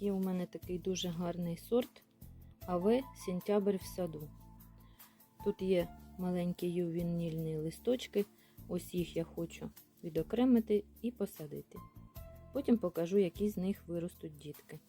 Є у мене такий дуже гарний сорт АВ Сентябрь в саду. Тут є маленькі ювенільні листочки. Ось їх я хочу відокремити і посадити. Потім покажу, які з них виростуть дітки.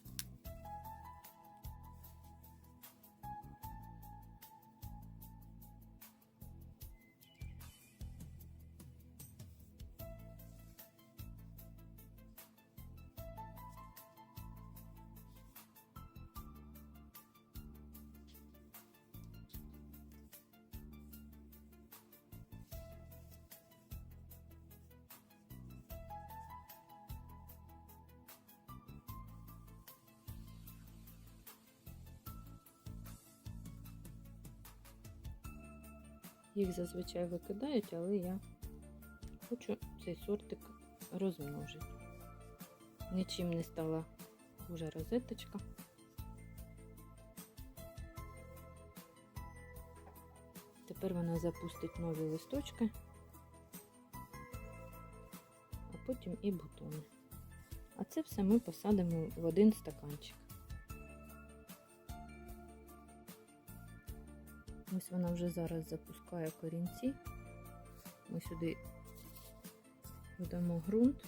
Їх зазвичай викидають, але я хочу цей сортик розмножити. Нічим не стала хуже розеточка. Тепер вона запустить нові листочки, а потім і бутони. А це все ми посадимо в один стаканчик. Ось вона вже зараз запускає корінці. Ми сюди додамо ґрунт.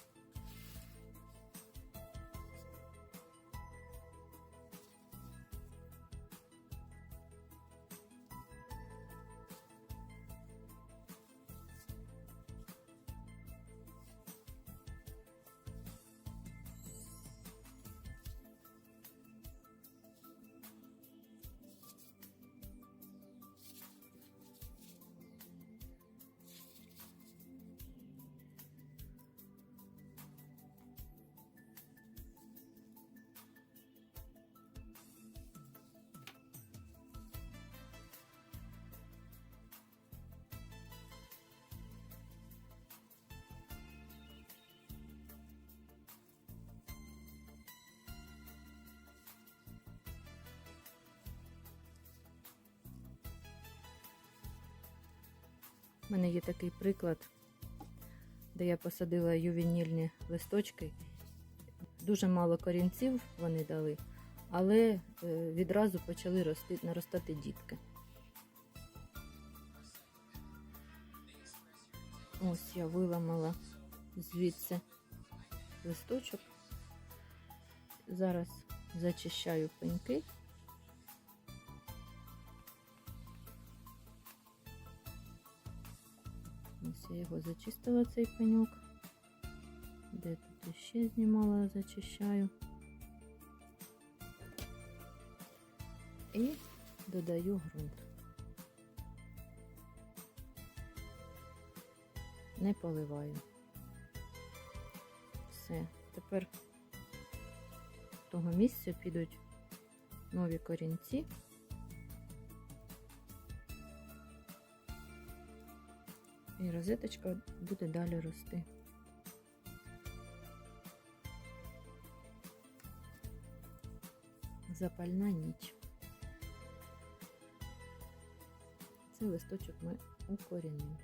У мене є такий приклад, де я посадила ювенільні листочки. Дуже мало корінців вони дали, але е, відразу почали рости, наростати дітки. Ось я виламала звідси листочок. Зараз зачищаю пеньки. Я його зачистила цей пеньок. Де тут ще знімала, зачищаю. І додаю ґрунт. Не поливаю. Все. Тепер з того місця підуть нові корінці. І розеточка буде далі рости. Запальна ніч. Цей листочок ми укорінимо.